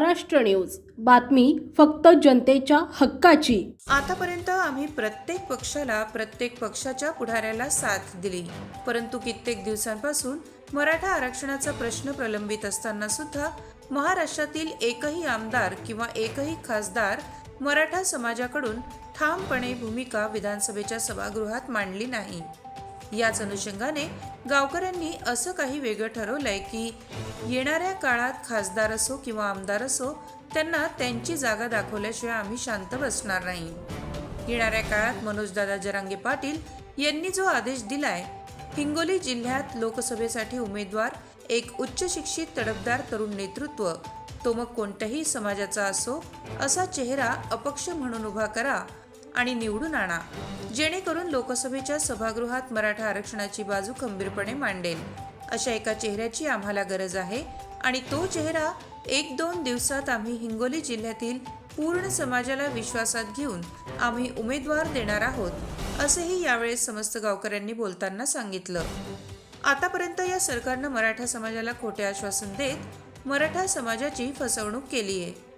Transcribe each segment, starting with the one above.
Maharashtra news. बातमी फक्त जनतेच्या हक्काची. आतापर्यंत आम्ही प्रत्येक पक्षाला प्रत्येक पक्षाच्या पुढाऱ्याला साथ दिली. परंतु कित्येक दिवसांपासून मराठा आरक्षणाचा प्रश्न प्रलंबित असताना सुद्धा महाराष्ट्रातील एकही आमदार किंवा एकही खासदार मराठा समाजाकडून ठामपणे भूमिका विधानसभेच्या सभागृहात मांडली नाही. याच अनुषंगाने गावकऱ्यांनी असं काही वेगळं ठरवलंय की येणाऱ्या काळात खासदार असो किंवा आमदार असो त्यांना त्यांची जागा दाखवल्याशिवाय आम्ही शांत बसणार नाही. येणाऱ्या काळात मनोजदादा जरांगे पाटील यांनी जो आदेश दिलाय हिंगोली जिल्ह्यात लोकसभेसाठी उमेदवार एक उच्च शिक्षित तडफदार तरुण नेतृत्व तो मग कोणत्याही समाजाचा असो असा चेहरा अपक्ष म्हणून उभा करा आणि निवडून आणा. जेणेकरून लोकसभेच्या सभागृहात मराठा आरक्षणाची बाजू खंबीरपणे मांडेल. अशा एका चेहऱ्याची आम्हाला गरज आहे आणि तो चेहरा एक दोन दिवसात आम्ही हिंगोली जिल्ह्यातील पूर्ण समाजाला विश्वासात घेऊन आम्ही उमेदवार देणार आहोत असेही यावेळेस समस्त गावकऱ्यांनी बोलताना सांगितलं. आतापर्यंत या सरकारनं मराठा समाजाला खोटे आश्वासन देत मराठा समाजाची फसवणूक केली आहे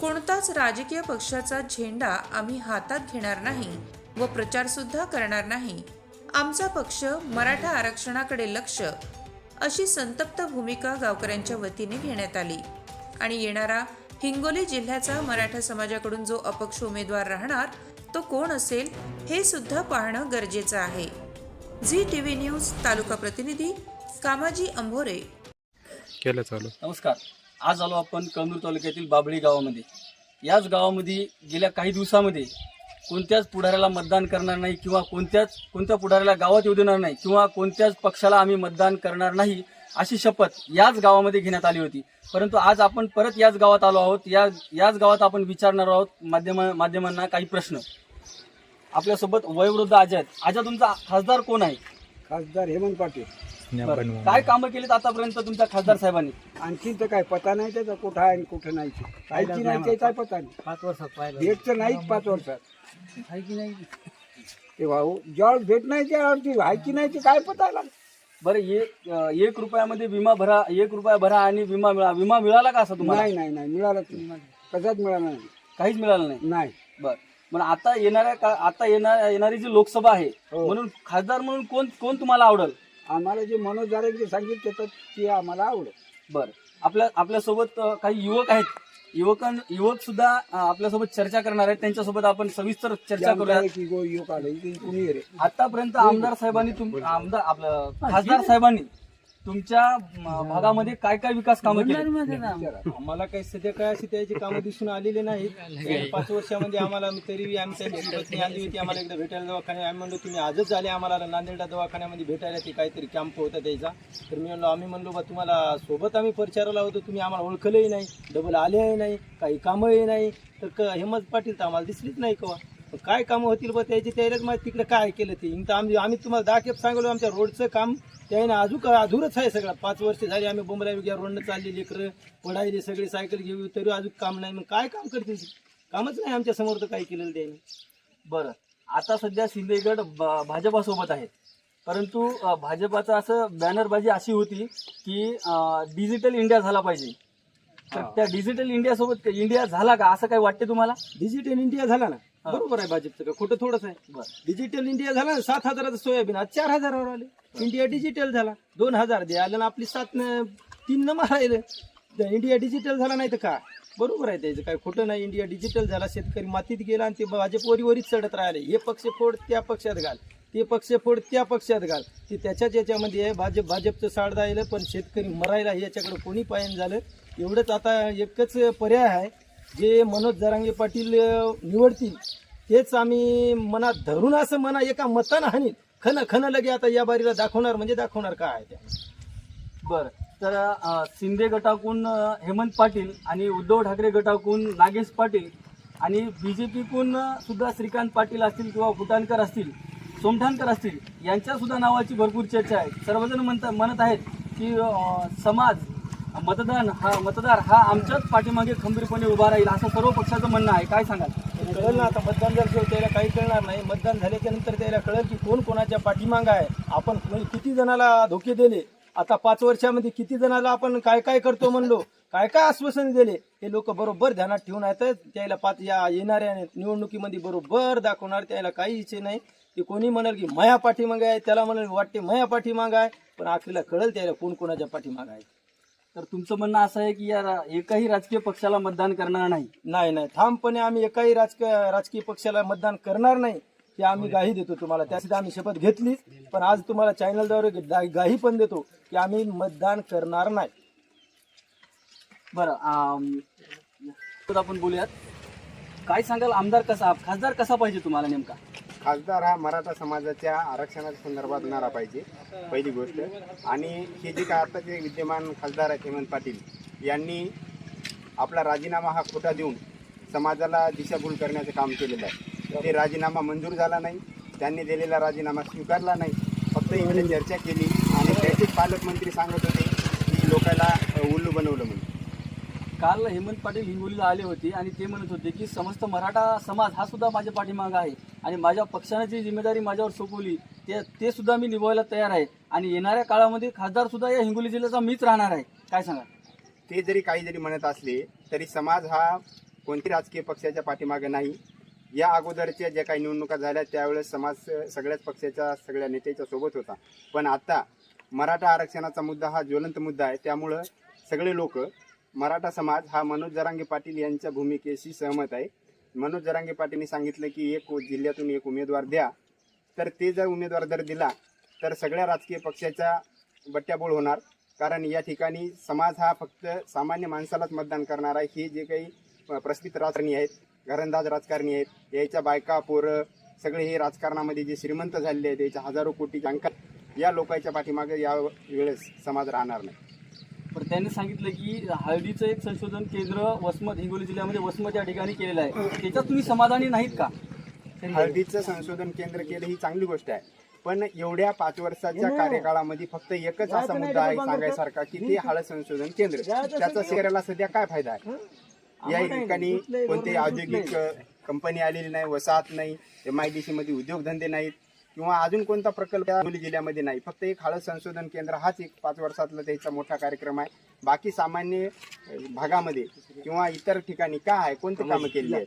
कोणताच राजकीय पक्षाचा झेंडा आम्ही हातात घेणार नाही व प्रचार सुद्धा करणार नाही. आमचा पक्ष मराठा आरक्षणाकडे लक्ष. अशी संतप्त भूमिका गावकऱ्यांच्या वतीने घेण्यात आली. आणि येणारा हिंगोली जिल्ह्याचा मराठा समाजाकडून जो अपक्ष उमेदवार राहणार तो कोण असेल हे सुद्धा पाहणं गरजेचं आहे. झी टीव्ही न्यूज तालुका प्रतिनिधी कामाजी अंभोरे. केलं चालू. नमस्कार. आज आलो आपण कमनूर तालुक्यातील बाबळी गावामध्ये. याच गावामध्ये गेल्या काही दिवसामध्ये कोणत्याच पुढाऱ्याला मतदान करणार नाही किंवा कोणत्याच कोणत्या पुढाऱ्याला गावात येऊ देणार नाही किंवा कोणत्याच पक्षाला आम्ही मतदान करणार नाही अशी शपथ याच गावामध्ये घेण्यात आली होती. परंतु आज आपण परत याच गावात आलो आहोत. या याच गावात आपण विचारणार आहोत माध्यमा माध्यमांना काही प्रश्न. आपल्यासोबत वयोवृद्ध आजा आहेत. आजा तुमचा खासदार कोण आहे? खासदार हेमंत पाटील. बरं. काय कामं केलीत आतापर्यंत तुमच्या खासदार साहेबांनी? आणखी तर काय पता नाही त्याचा कुठं आहे आणि कुठं नाही. ते. आहे की नाही काय पता नाही. पाच वर्षात पाहिलं. भेटचं नाहीच पाच वर्षात. आहे की नाही? ते भाऊ ज्यावेळेस भेट नाही त्यावरती आहे की नाही ते काय पता लागलं? बरं एक अं, एक रुपयामध्ये विमा भरा एक रुपया भरा आणि विमा मिळा. विमा मिळाला का असं तुम्हाला? नाही नाही नाही मिळालंच नाही. कशाच मिळालं नाही? काहीच मिळालं नाही? नाही. बर. पण आता येणाऱ्या का आता येणार येणारी जी लोकसभा आहे हो. म्हणून खासदार म्हणून कोण कोण तुम्हाला आवडेल? आम्हाला जे मनोज सांगितलं तर ते आम्हाला आवडत बर. आपल्या आपल्यासोबत अं, काही युवक आहेत. युवकां युवक सुद्धा अं, आपल्यासोबत चर्चा करणार आहेत. त्यांच्यासोबत आपण सविस्तर चर्चा करूया की गो योग आलं इथे कुणी रे? आतापर्यंत आमदार साहेबांनी तुम आमदार आपलं खासदार साहेबांनी तुमच्या म, भागामध्ये काय काय विकास कामं केली? आम्हाला काही सध्या काय अशी त्याची कामं दिसून आलेली नाहीत. गेल्या पाच वर्षामध्ये आम्हाला तरी आम्ही त्यांची पत्नी आली होती आम्हाला एकदा भेटायला दवाखान्यात. आम्ही म्हणलो तुम्ही आजच आले आम्हाला नांदेडला दवाखान्यामध्ये भेटायला ते काहीतरी कॅम्प होता त्याचा. तर मी म्हणलो आम्ही म्हणलो बा तुम्हाला सोबत आम्ही परिचाराला होतो तुम्ही आम्हाला ओळखलंही नाही डबल आलेही नाही काही कामंही नाही. तर क हेमंत पाटील तर आम्हाला दिसलीच नाही कवा. काय कामं होतील बा त्याची त्यालाच माहिती तिकडे काय केलं ते. इथं आम्ही आम्ही तुम्हाला दहा खेप सांगलो आमच्या रोडचं काम त्याने अजून अधूरच आहे सगळं. पाच वर्ष झाली आम्ही बोंबला वगैरे रोडनं चालली लेकरं पडायले सगळे सायकल घेऊ तरी अजून काम नाही. मग काय काम करतील? कामच नाही आमच्यासमोर तर काही केलेलं त्याने. बरं. आता सध्या शिंदेगड ब- भाजपासोबत आहेत. परंतु भाजपाचं असं बॅनरबाजी अशी होती की डिजिटल इंडिया झाला पाहिजे. तर त्या डिजिटल इंडिया सोबत इंडिया झाला का? असं काही वाटते तुम्हाला? डिजिटल इंडिया झाला ना. बरोबर आहे भाजपचं का? खोटं थोडंच आहे. बरं. डिजिटल इंडिया झाला ना सात हजाराचं सोयाबीन. आज चार हजारावर आले. इंडिया डिजिटल झाला. दोन हजार दे. आलं ना आपली सात न तीन न मारायलं. इंडिया डिजिटल झाला नाही तर का? बरोबर आहे त्याचं. काय खोटं नाही. इंडिया डिजिटल झाला शेतकरी मातीत गेला आणि ते भाजप वरी वरीच चढत राहिले. हे पक्ष फोड त्या पक्षात घाल. ते पक्ष फोड त्या पक्षात घाल. ते त्याच्याच याच्यामध्ये आहे. भाजप भाजपचं साड राहिलं पण शेतकरी मरायला याच्याकडे कोणी पायन झालं? एवढंच आता एकच पर्याय आहे. जे मनोज जरांगे पाटील निवडतील तेच आम्ही मनात धरून असं म्हणा एका मतानं हानी. खन खन लगे आता या बारीला दाखवणार म्हणजे दाखवणार काय त्या बर. तर अ, शिंदे गटाकून अ, हेमंत पाटील आणि उद्धव ठाकरे गटाकून नागेश पाटील आणि बी जे पीकून सुद्धा श्रीकांत पाटील असतील किंवा फुटाणकर असतील सोमठाणकर असतील यांच्या सुद्धा नावाची भरपूर चर्चा आहे. सर्वजण म्हणत म्हणत आहेत की अ, समाज मतदान हा मतदार हा आमच्याच पाठीमागे खंबीरपणे उभा राहील असं सर्व पक्षाचं म्हणणं आहे. काय सांगाल? कळलं ना आता मतदान झाल्याशिवाय त्याला काही कळणार नाही मतदान झाल्याच्यानंतर त्याला कळेल की कोण कोणाच्या पाठीमागं आहे. आपण म्हणजे किती जणाला धोके दिले? आता पाच वर्षामध्ये किती जणाला आपण काय काय करतो म्हणलो? काय काय आश्वासन दिले? हे लोक बरोबर ध्यानात ठेवून आहेत. त्याला पाच या येणाऱ्या निवडणुकीमध्ये बरोबर दाखवणार त्याला काही इच्छे नाही. ते कोणी म्हणाल की माया पाठीमाग आहे त्याला म्हणाल वाटते माया पाठीमाग आहे. पण आखरीला कळल त्याला कोण कोणाच्या पाठीमाग आहे. तर तुमचं म्हणणं असं आहे की या रा- एकही राजकीय पक्षाला मतदान करणार नाही? नाही नाही. ठामपणे आम्ही एकाही राजकीय राजकीय पक्षाला मतदान करणार नाही हे आम्ही गाही देतो तुम्हाला. त्यासाठी आम्ही शपथ घेतली पण आज तुम्हाला चॅनलद्वारे गा- गाही पण देतो की आम्ही मतदान करणार नाही. बरं आम, तर आपण बोलूयात. काय सांगाल? आमदार कसा खासदार कसा पाहिजे तुम्हाला नेमका? खासदार हा मराठा समाजाच्या आरक्षणाच्या संदर्भात होणारा पाहिजे पहिली गोष्ट. आणि हे जे काय आता जे विद्यमान खासदार आहेत हेमंत पाटील यांनी आपला राजीनामा हा खोटा देऊन समाजाला दिशाभूल करण्याचं काम केलेलं आहे. ते राजीनामा मंजूर झाला नाही त्यांनी दिलेला राजीनामा स्वीकारला नाही. फक्त इकडे चर्चा केली आणि त्याचे पालकमंत्री सांगत होते की लोकांना उल्लू बनवलं म्हणून. काल हेमंत पाटील हिंगोलीला आले होते आणि ते म्हणत होते की समस्त मराठा समाज हा सुद्धा माझ्या पाठीमागं आहे आणि माझ्या पक्षाने जी जिम्मेदारी माझ्यावर सोपवली ते ते सुद्धा मी निभवायला तयार आहे. आणि येणाऱ्या काळामध्ये खासदार सुद्धा या हिंगोली जिल्ह्याचा मीच राहणार आहे. काय सांगा ते जरी काही जरी म्हणत असले तरी समाज हा कोणत्याही राजकीय पक्षाच्या पाठीमागे नाही. या अगोदरच्या ज्या काही निवडणुका झाल्या त्यावेळेस समाज सगळ्याच पक्षाच्या सगळ्या नेत्याच्या सोबत होता. पण आता मराठा आरक्षणाचा मुद्दा हा ज्वलंत मुद्दा आहे. त्यामुळं सगळे लोक मराठा समाज हा मनोज जरांगे पाटील यांच्या भूमिकेशी सहमत आहे. मनोज जरांगे पाटीलनी सांगितलं की एक जिल्ह्यातून एक उमेदवार द्या. तर ते जर उमेदवार जर दिला तर सगळ्या राजकीय पक्षाच्या बट्ट्याबोळ होणार. कारण या ठिकाणी समाज हा फक्त सामान्य माणसालाच मतदान करणार आहे. हे जे काही प्रस्थित राजकारणी आहेत घरंदाज राजकारणी आहेत याच्या बायका पोरं सगळे हे राजकारणामध्ये जे श्रीमंत झालेले आहेत याच्या हजारो कोटी अंक या लोकांच्या पाठीमागे या वेळेस समाज राहणार नाही. पण त्यांनी सांगितलं की हळदीचं एक संशोधन केंद्र वसमत हिंगोली जिल्ह्यामध्ये वसमत या ठिकाणी केलेलं आहे. त्याच्यात तुम्ही समाधानी नाहीत का? हळदीचं संशोधन केंद्र केलं ही चांगली गोष्ट आहे. पण एवढ्या पाच वर्षाच्या कार्यकाळामध्ये फक्त एकच असा मुद्दा आहे सांगायसारखा की ते हळद संशोधन केंद्र. त्याचा शेअराला सध्या काय फायदा आहे? या ठिकाणी कोणते औद्योगिक कंपनी आलेली नाही वसाहत नाही एम आय डी सी मध्ये उद्योगधंदे नाहीत. किंवा अजून कोणता प्रकल्प हिंगोली जिल्ह्यामध्ये नाही. फक्त एक हळद संशोधन केंद्र हाच एक पाच वर्षातला त्याचा मोठा कार्यक्रम आहे. बाकी सामान्य भागामध्ये किंवा इतर ठिकाणी काय आहे? कोणते कामं केलेली आहेत?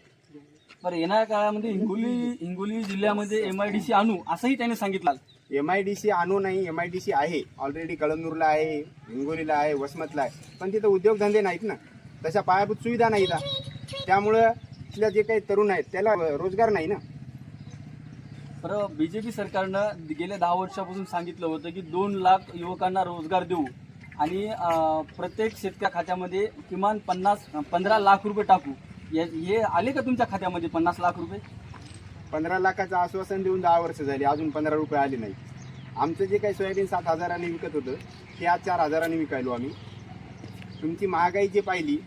बरं येणाऱ्या काळामध्ये हिंगोली हिंगोली जिल्ह्यामध्ये एम आय डी सी आणू असंही त्यांनी सांगितलं. एम आय डी सी आणू नाही एम आय डी सी आहे. ऑलरेडी कळमनूरला आहे हिंगोलीला आहे वसमतला आहे. पण तिथं उद्योगधंदे नाहीत ना. तशा पायाभूत सुविधा नाहीत. हा. त्यामुळं इथल्या जे काही तरुण आहेत त्याला रोजगार नाही ना. बरं बीजेपी सरकारनं गेल्या दहा वर्षापासून सांगितलं होतं की दोन लाख युवकांना रोजगार देऊ. आणि प्रत्येक शेतक्या खात्यामध्ये किमान पन्नास पंधरा लाख रुपये टाकू. हे हे आले का तुमच्या खात्यामध्ये पन्नास लाख रुपये? पंधरा लाखाचं आश्वासन देऊन दहा वर्ष झाली. अजून पंधरा रुपये आले नाही आमचं जे काही सोयाबीन सात हजारांनी विकत होतं ते आज चार हजारांनी विकायलो आम्ही. तुमची महागाई जी पाहिली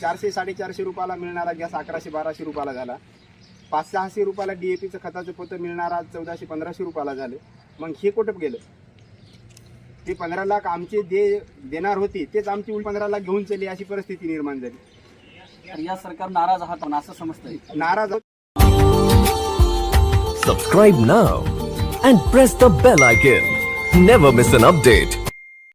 चारशे साडेचारशे रुपयाला मिळणारा गॅस अकराशे बाराशे रुपयाला झाला. पाच सहाशे रुपयाला डीएपीचं खताचं पोतं मिळणार आज चौदाशे पंधराशे रुपयाला झालं. मग हे कुठं गेलं? ते पंधरा लाख आमचे दे देणार होते तेच आमची उल पंधरा लाख घेऊन चली अशी परिस्थिती निर्माण झाली. या सरकार नाराज आहात पण असं समजतंय. नाराज Subscribe now and press the bell icon. Never miss an update.